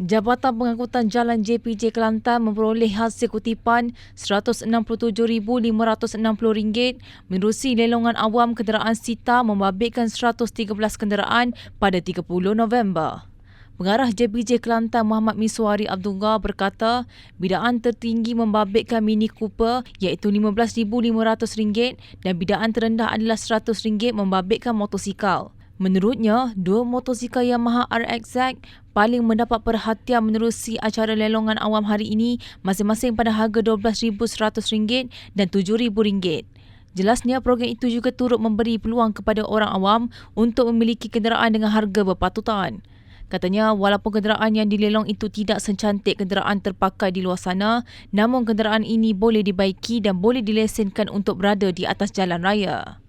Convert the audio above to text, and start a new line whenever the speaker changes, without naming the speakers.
Jabatan Pengangkutan Jalan JPJ Kelantan memperoleh hasil kutipan RM167,560 menerusi lelongan awam kenderaan sita membabitkan 113 kenderaan pada 30 November. Pengarah JPJ Kelantan Muhammad Miswari Abdullah berkata, bidaan tertinggi membabitkan Mini Cooper iaitu RM15,500 dan bidaan terendah adalah RM100 membabitkan motosikal. Menurutnya, dua motosikal Yamaha RXZ paling mendapat perhatian menerusi acara lelongan awam hari ini masing-masing pada harga RM12,100 dan RM7,000. Jelasnya program itu juga turut memberi peluang kepada orang awam untuk memiliki kenderaan dengan harga berpatutan. Katanya walaupun kenderaan yang dilelong itu tidak secantik kenderaan terpakai di luar sana, namun kenderaan ini boleh dibaiki dan boleh dilesenkan untuk berada di atas jalan raya.